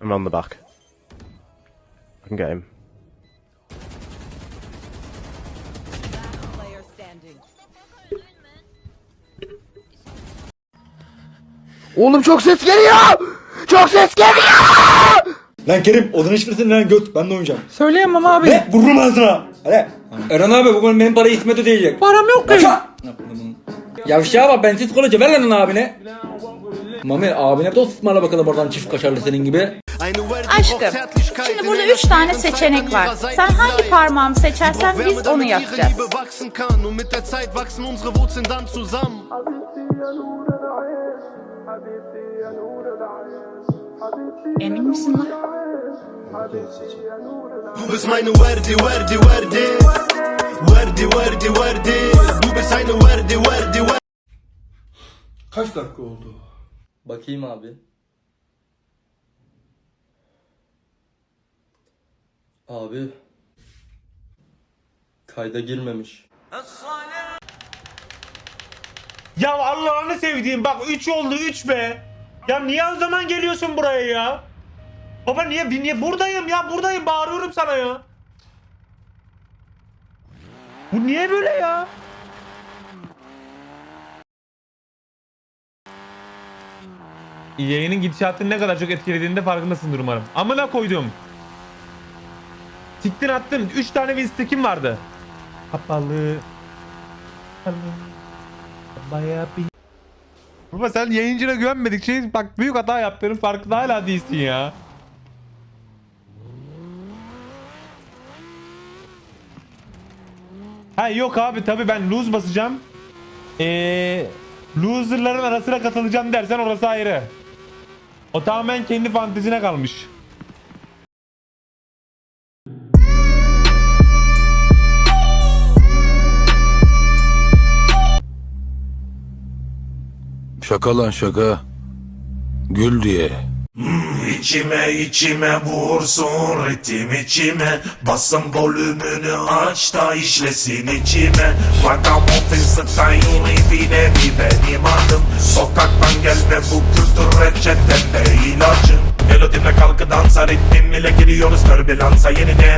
I'm on the back. I can get him. Player standing. Oğlum çok ses geliyor. Çok ses geliyor. Lan Kerim odanın hiçbirisini lan göt ben de oynayacağım. Söyleyemem abi. Ne? Vururum ağzına. Hadi. Eren abi bugün benim parayı İsmet ödeyecek. Param yok ki. Yavşağa bak bensiz kolayca ver lan abine. Mami abine de ısmarla bakalım oradan çift kaşarlı senin gibi. Aşkım, şimdi burada üç tane seçenek var. Sen hangi parmağımı seçersen biz onu yapacağız. Emin misin lan? Du bist meine Werdi, Werdi, Werdi. Werdi, Werdi, Werdi. Du bist eine Werdi, Werdi. Kaç dakika oldu? Bakayım abi. Abi. Kayda girmemiş. Ya Allah'ını sevdiğim bak 3 oldu 3 be. Ya niye o zaman geliyorsun buraya ya? Baba niye niye buradayım ya buradayım bağırıyorum sana ya. Bu niye böyle ya? Yayının gidişatını ne kadar çok etkilediğinde farkındasındır umarım. Amına koydum. Siktin attın. 3 tane win stick'im vardı. Kapalı. Bayağı bir... Baba sen yayıncına güvenmedikçe bak büyük hata yaptığının farkında hala değilsin ya. Ha yok abi tabi ben lose basacağım. Eee loserların arasına katılacağım dersen orası ayrı. O tamamen kendi fantezine kalmış. Şaka lan şaka. Gül diye. İçime içime vursun ritim içime. Basın volümünü aç da işlesin içime. Vagamuffin style bir benim adım. Sokaktan gel ve bu kültür reçetemde ilacım Melodimle kalkı dansa ritmim ile giriyoruz. Türbülansa yeniden